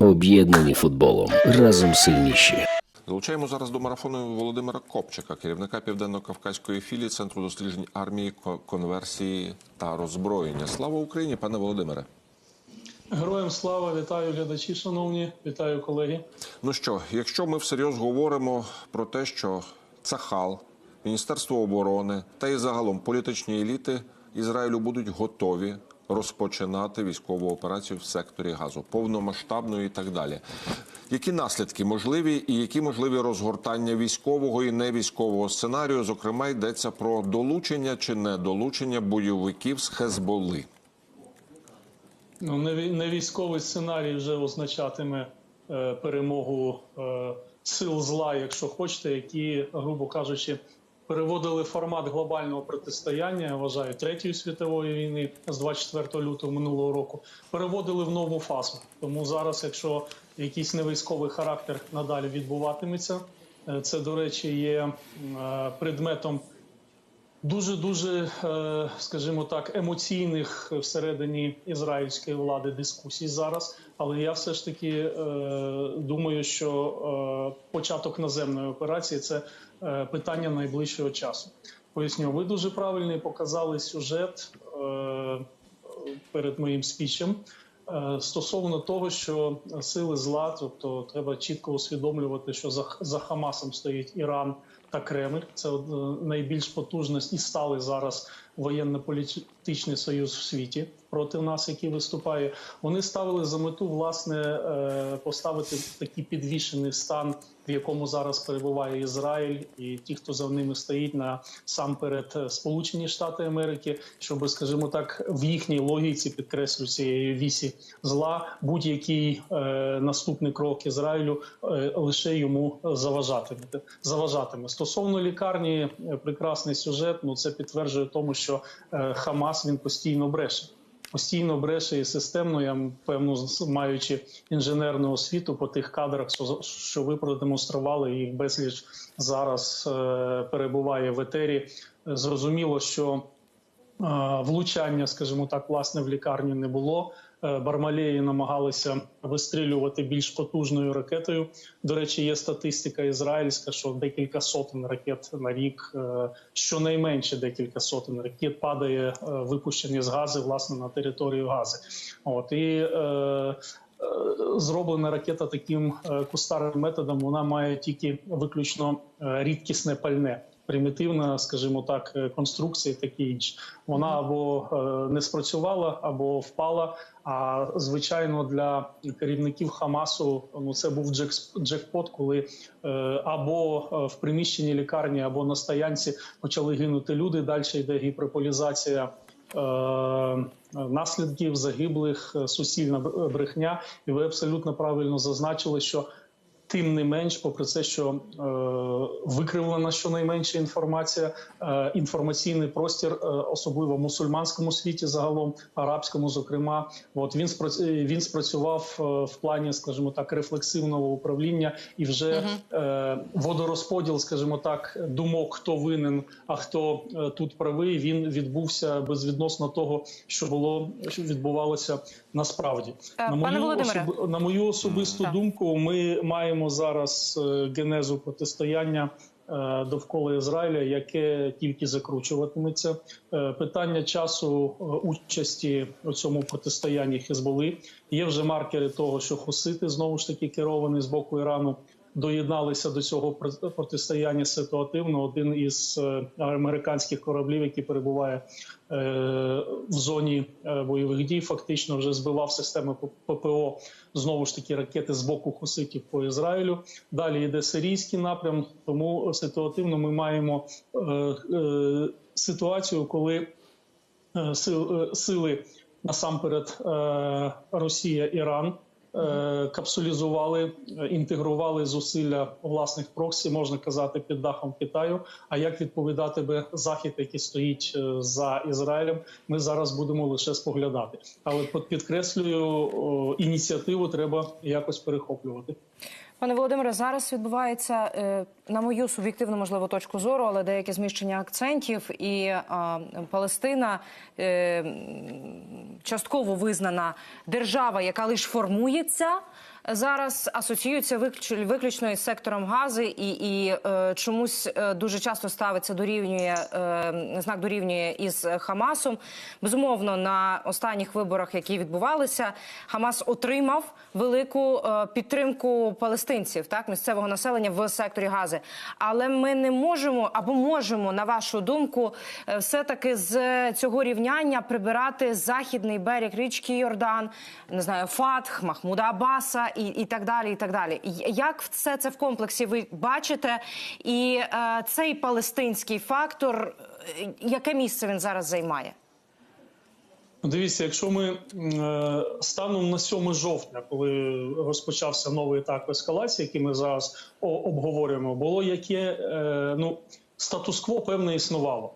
Об'єднані футболом. Разом сильніші. Залучаємо зараз до марафону Володимира Копчика, керівника південно-кавказької філії Центру досліджень армії, конверсії та роззброєння. Слава Україні, пане Володимире. Героям слава, вітаю глядачі, шановні, вітаю колеги. Ну що, якщо ми всерйоз говоримо про те, що Цахал, Міністерство оборони та і загалом політичні еліти Ізраїлю будуть готові розпочинати військову операцію в секторі газу, повномасштабну і так далі. Які наслідки можливі, і які можливі розгортання військового і невійськового сценарію? Зокрема, йдеться про долучення чи недолучення бойовиків з Хезболи. Ну, не, військовий сценарій вже означатиме е, перемогу е, сил зла, якщо хочете, які, грубо кажучи, переводили формат глобального протистояння, я вважаю, третьої світової війни з 24 лютого минулого року, переводили в нову фазу. Тому зараз, якщо якийсь невійськовий характер надалі відбуватиметься, е, це, до речі, є е, предметом дуже дуже, скажімо так, емоційних всередині ізраїльської влади дискусій зараз. Але я все ж таки е, думаю, що е, початок наземної операції це е, питання найближчого часу. Поясню, ви дуже правильний показали сюжет перед моїм спічем. Стосовно того, що сили зла, тобто треба чітко усвідомлювати, що за, за Хамасом стоїть Іран та Кремль. Це е, найбільш потужний і сталий зараз воєнно-політичний союз в світі проти нас, який виступає. Вони ставили за мету власне е, поставити такий підвішений стан, в якому зараз перебуває Ізраїль, і ті, хто за ними стоїть на сам перед Сполучені Штати Америки, щоб, скажімо так, в їхній логіці підкреслю цієї вісі зла будь-який е, наступний крок Ізраїлю е, лише йому заважатиме. заважатиме. Стосовно лікарні, е, прекрасний сюжет. Ну це підтверджує тому, що е, Хамас він постійно бреше. Постійно бреше і системно, я певно, маючи інженерну освіту по тих кадрах, що- ви продемонстрували, їх безліч зараз е, перебуває в етері. Зрозуміло, що влучання, скажімо так, власне в лікарню не було. Е, Бармалеї намагалися вистрілювати більш потужною ракетою. До речі, є статистика ізраїльська, що декілька сотень ракет на рік, е, щонайменше декілька сотень ракет падає е, випущені з гази власне на територію Гази. От і е, зроблена ракета таким кустарним методом. Вона має тільки виключно рідкісне пальне. Примітивна, скажімо так, е, конструкція, і таке інше. Вона або е, не спрацювала, або впала. А звичайно, для керівників Хамасу ну це був джек- джекпот, коли е, або в приміщенні лікарні, або на стоянці почали гинути люди. Далі йде гіперполізація наслідків загиблих, суцільна брехня. І ви абсолютно правильно зазначили, що тим не менш, попри це, що е, викривлена щонайменше інформація, е, інформаційний простір, е, особливо в мусульманському світі, загалом арабському, зокрема, от він спрац- е, він спрацював е, в плані, скажімо так, рефлексивного управління і вже е, водорозподіл, скажімо так, думок, хто винен, а хто е, тут правий, він відбувся безвідносно того, що було, що відбувалося насправді. Е, На мою Володимире. особи- на мою особисту Так. думку, ми маємо зараз е, генезу протистояння е, довкола Ізраїля, яке тільки закручуватиметься. Е, Питання часу участі у цьому протистоянні Хезболи є вже маркери того, що хусити знову ж таки керовані з боку Ірану. Доєдналися до цього про- протистояння ситуативно. Один із е, американських кораблів, який перебуває е, в зоні е, бойових дій, фактично вже збивав системи ППО знову ж таки ракети з боку хуситів по Ізраїлю. Далі йде сирійський напрям. Тому ситуативно ми маємо ситуацію, коли сили насамперед Росія, Іран. Е, Капсулізували, е, інтегрували зусилля власних проксі, можна казати, під дахом Китаю. А як відповідати би захід, який стоїть е, за Ізраїлем, ми зараз будемо лише споглядати. Але під- підкреслюю, ініціативу треба якось перехоплювати. Пане Володимире, зараз відбувається е, на мою суб'єктивну можливо точку зору, але деяке зміщення акцентів, і Палестина е, частково визнана держава, яка лише формується. Зараз асоціюється виключ- виключно із сектором гази, і, і е, чомусь е, дуже часто ставиться дорівнює е, знак дорівнює із Хамасом. Безумовно, на останніх виборах, які відбувалися, Хамас отримав велику е, підтримку палестинців, так місцевого населення в секторі гази. Але ми не можемо або можемо, на вашу думку, е, все таки з цього рівняння прибирати західний берег річки Йордан, не знаю, Фатх, Махмуда Аббаса і, і так далі. І так далі. Як все це в комплексі ви бачите? І е, цей палестинський фактор, е, яке місце він зараз займає? Ну, Дивіться, якщо ми е, станом на 7 жовтня, коли розпочався новий етап ескалації, який ми зараз обговорюємо, було яке е, ну статус-кво певне існувало.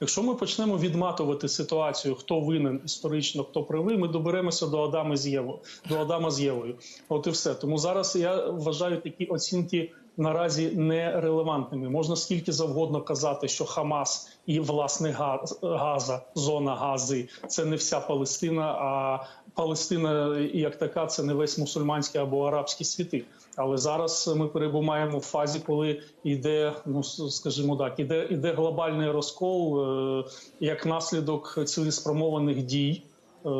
Якщо ми почнемо відматувати ситуацію, хто винен історично, хто правий, ми доберемося до Адама з Єво, до Адама з Євою. От і все. Тому зараз я вважаю такі оцінки наразі нерелевантними. Можна скільки завгодно казати, що Хамас і власне Газ- Газа, зона Гази це не вся Палестина, а Палестина як така це не весь мусульманський або арабський світи. Але зараз ми перебуваємо в фазі, коли йде, ну скажімо так, іде, іде глобальний розкол е, як наслідок цілеспрямованих дій. е,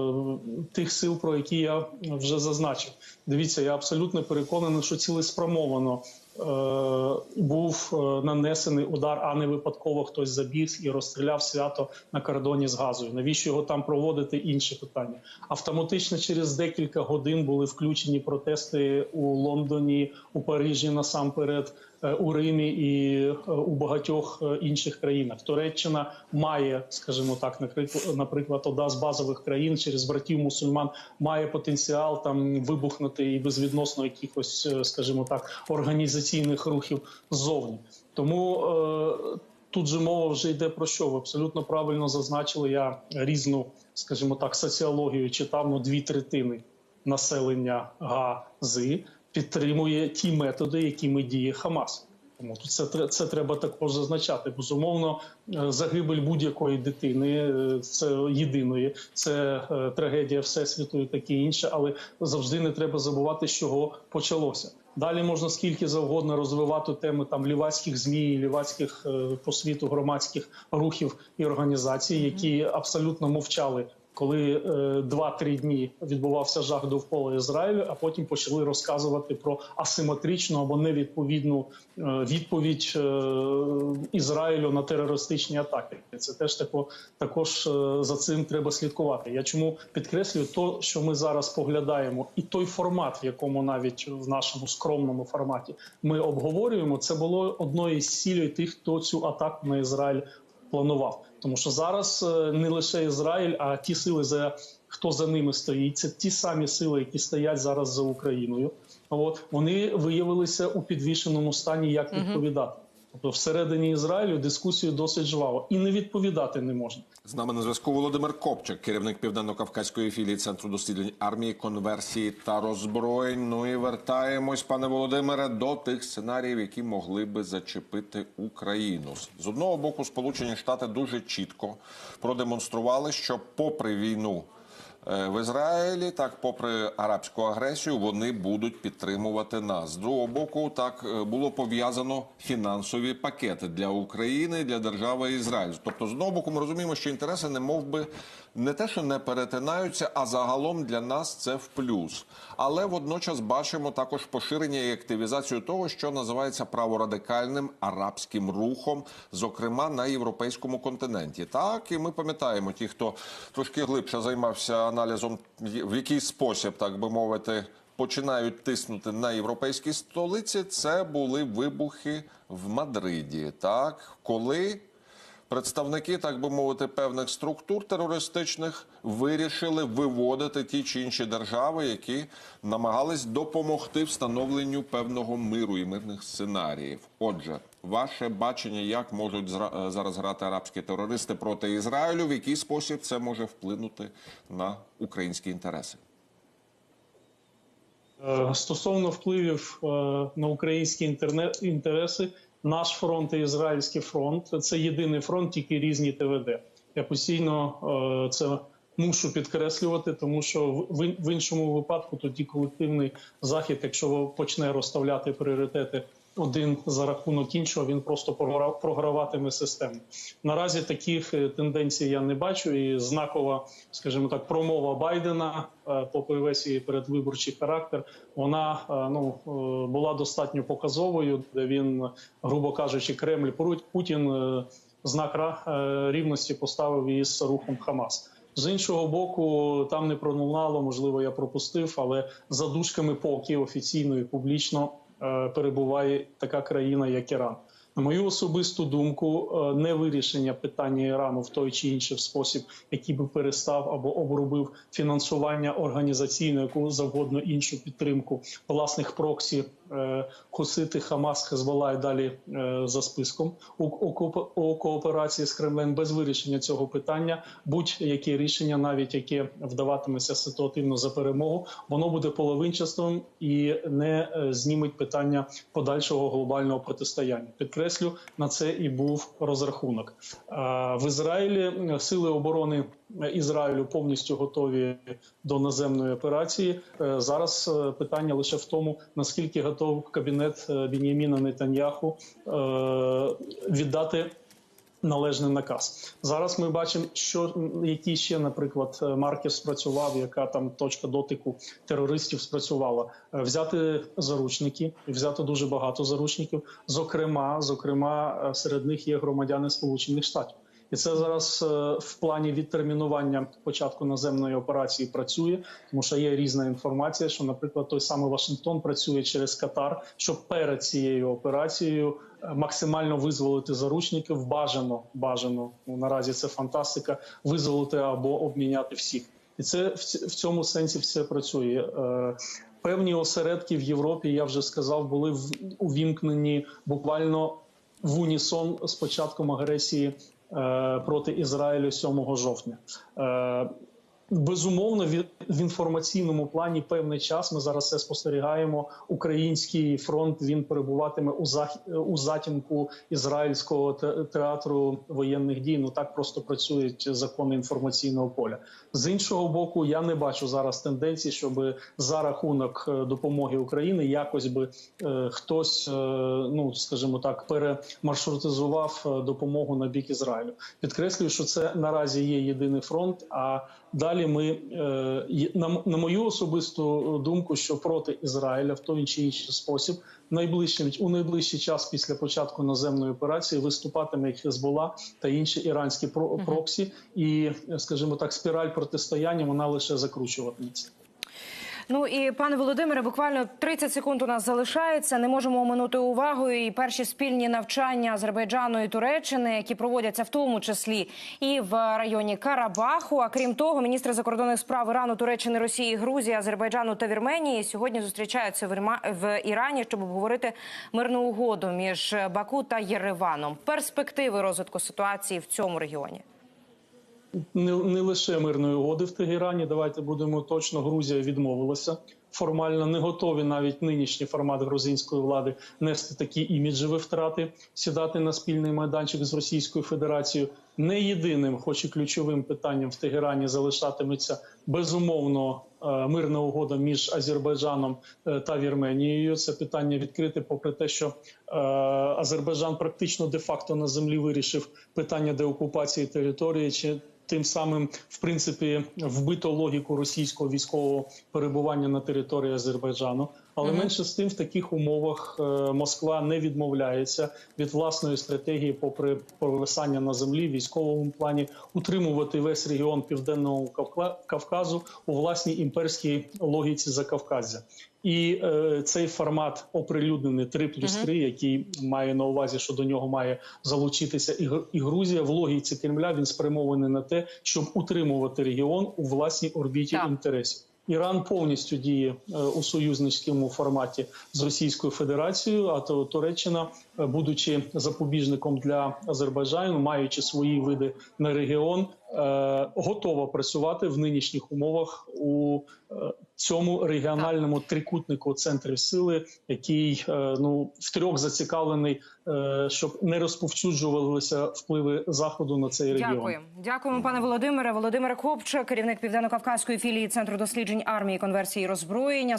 Тих сил, про які я вже зазначив, дивіться, я абсолютно переконаний, що цілеспрямовано був е, нанесений удар, а не випадково хтось забіг і розстріляв свято на кордоні з газою. Навіщо його там проводити? Інше питання. Автоматично через декілька годин були включені протести у Лондоні, у Парижі насамперед. Е, У Римі і е, у багатьох е, інших країнах Туреччина має, скажімо так, наприк- наприклад, одна з базових країн через братів мусульман має потенціал там вибухнути і безвідносно якихось, скажімо так, організаційних рухів ззовні. Тому тут же мова вже йде про що? Ви абсолютно правильно зазначили. Я різну, скажімо так, соціологію читав ну, дві третини населення Гази підтримує ті методи, якими діє Хамас. Тому тут це, це треба також зазначати. Безумовно, е, загибель будь-якої дитини е, це єдиної, це е, трагедія всесвіту і таке інше, але завжди не треба забувати, з чого почалося. Далі можна скільки завгодно розвивати теми там лівацьких змі, лівацьких по світу громадських рухів і організацій, які абсолютно мовчали коли е, два-три дні відбувався жах довкола Ізраїлю, а потім почали розказувати про асиметричну або невідповідну е, відповідь е, Ізраїлю на терористичні атаки. Це теж тако, також е, за цим треба слідкувати. Я чому підкреслюю то, що ми зараз поглядаємо, і той формат, в якому навіть в нашому скромному форматі ми обговорюємо, це було одною з цілей тих, хто цю атаку на Ізраїль планував. Тому що зараз е, не лише Ізраїль, а ті сили, за хто за ними стоїть, це ті самі сили, які стоять зараз за Україною. От вони виявилися у підвішеному стані, як відповідати. Тобто, всередині Ізраїлю дискусію досить жваво і не відповідати не можна. З нами на зв'язку Володимир Копчик, керівник південно-кавказької філії центру досліджень армії, конверсії та роззброєнь. Ну і вертаємось, пане Володимире, до тих сценаріїв, які могли би зачепити Україну. З одного боку, Сполучені Штати дуже чітко продемонстрували, що, попри війну. Е, В Ізраїлі, так, попри арабську агресію, вони будуть підтримувати нас. З другого боку, так е, було пов'язано фінансові пакети для України, для держави Ізраїль. Тобто, з одного боку, ми розуміємо, що інтереси не мов би не те, що не перетинаються, а загалом для нас це в плюс. Але водночас бачимо також поширення і активізацію того, що називається праворадикальним арабським рухом, зокрема на європейському континенті. Так і ми пам'ятаємо, ті, хто трошки глибше займався аналізом, в який спосіб, так би мовити. Починають тиснути на європейські столиці. Це були вибухи в Мадриді. Так, коли представники, так би мовити, певних структур терористичних вирішили виводити ті чи інші держави, які намагались допомогти встановленню певного миру і мирних сценаріїв. Отже, ваше бачення, як можуть е, зараз грати арабські терористи проти Ізраїлю, в який спосіб це може вплинути на українські інтереси? Е, Стосовно впливів е, на українські інтереси, наш фронт і ізраїльський фронт це єдиний фронт, тільки різні ТВД. Я постійно це мушу підкреслювати, тому що в іншому випадку тоді колективний захід, якщо почне розставляти пріоритети один за рахунок іншого, він просто програ- програватиме систему. Наразі таких е, тенденцій я не бачу, і знакова, скажімо так, промова Байдена, е, попри весь її передвиборчий характер, вона е, ну була достатньо показовою, де він, грубо кажучи, Кремль Путін знак рівності поставив із рухом Хамас. З іншого боку, там не пролунало, можливо, я пропустив, але за дужками поки офіційно і публічно перебуває така країна, як Іран. На мою особисту думку, е, не вирішення питання Ірану в той чи інший спосіб, який би перестав або обробив фінансування організаційну, яку завгодно іншу підтримку власних проксі е, Хусити, Хамас, Хезбола і далі е, за списком у, у, кооп- у кооперації з Кремлем без вирішення цього питання, будь-яке рішення, навіть яке вдаватиметься ситуативно за перемогу, воно буде половинчастим і не зніметь питання подальшого глобального протистояння. Підкреслю, на це і був розрахунок. А В Ізраїлі е, сили оборони Ізраїлю повністю готові до наземної операції. Е, Зараз е, питання лише в тому, наскільки готов кабінет е, Бін'яміна Нетаньяху е, віддати належний наказ. Зараз ми бачимо, що які ще, наприклад, е, маркер спрацював, яка там точка дотику терористів спрацювала. Е, Взяти заручники, взяти дуже багато заручників. Зокрема, зокрема, е, серед них є громадяни Сполучених Штатів. І це зараз е, в плані відтермінування початку наземної операції працює, тому що є різна інформація, що, наприклад, той самий Вашингтон працює через Катар, щоб перед цією операцією е, максимально визволити заручників. Бажано, бажано ну, наразі це фантастика. Визволити або обміняти всіх, і це в цьому сенсі все працює. Е, Певні осередки в Європі, я вже сказав, були увімкнені буквально в унісон з початком агресії проти Ізраїлю 7 жовтня. Безумовно, в інформаційному плані певний час ми зараз це спостерігаємо. Український фронт він перебуватиме у зах... у затінку ізраїльського те- театру воєнних дій. Ну так просто працюють закони інформаційного поля. З іншого боку, я не бачу зараз тенденції, щоб за рахунок е, допомоги України якось би е, хтось, е, ну скажімо так, перемаршрутизував е, допомогу на бік Ізраїлю. Підкреслюю, що це наразі є єдиний фронт. А далі ми е, на, на мою особисту думку, що проти Ізраїля в той чи інший спосіб найближчим у найближчий час після початку наземної операції виступатиме Хезбола та інші іранські проксі, і скажімо так, спіраль протистояння вона лише закручуватиметься. Ну і пане Володимире, буквально 30 секунд у нас залишається. Не можемо оминути увагою і перші спільні навчання Азербайджану і Туреччини, які проводяться в тому числі і в районі Карабаху. А крім того, міністри закордонних справ Ірану, Туреччини, Росії, Грузії, Азербайджану та Вірменії сьогодні зустрічаються в Ірані, щоб обговорити мирну угоду між Баку та Єреваном. Перспективи розвитку ситуації в цьому регіоні. Не, не лише мирної угоди в Тегерані. Давайте будемо точно. Грузія відмовилася формально, не готові навіть нинішній формат грузинської влади нести такі іміджеві втрати, сідати на спільний майданчик з Російською Федерацією. Не єдиним, хоч і ключовим питанням в Тегерані залишатиметься безумовно е, мирна угода між Азербайджаном е, та Вірменією. Це питання відкрите, попри те, що е, Азербайджан практично де-факто на землі вирішив питання деокупації території чи. Тим самим, в принципі, вбито логіку російського військового перебування на території Азербайджану. Але менше з тим, в таких умовах е, Москва не відмовляється від власної стратегії, попри провисання на землі, в військовому плані, утримувати весь регіон південного Кавка- Кавказу у власній імперській логіці Закавказя. І е, цей формат оприлюднений 3 плюс 3, який має на увазі, що до нього має залучитися і, і Грузія в логіці Кремля. Він спрямований на те, щоб утримувати регіон у власній орбіті Так. інтересів. Іран повністю діє е, у союзницькому форматі з Російською Федерацією. А то Туреччина, е, будучи запобіжником для Азербайджану, маючи свої види на регіон, е, готова працювати в нинішніх умовах у цьому регіональному трикутнику центрів сили, який е, ну втрьох зацікавлений, е, щоб не розповсюджувалися впливи заходу на цей регіон. Дякую, дякуємо, пане Володимире. Володимир Копче, керівник південно-кавказької філії центру досліджень армії, конверсії і роззброєння.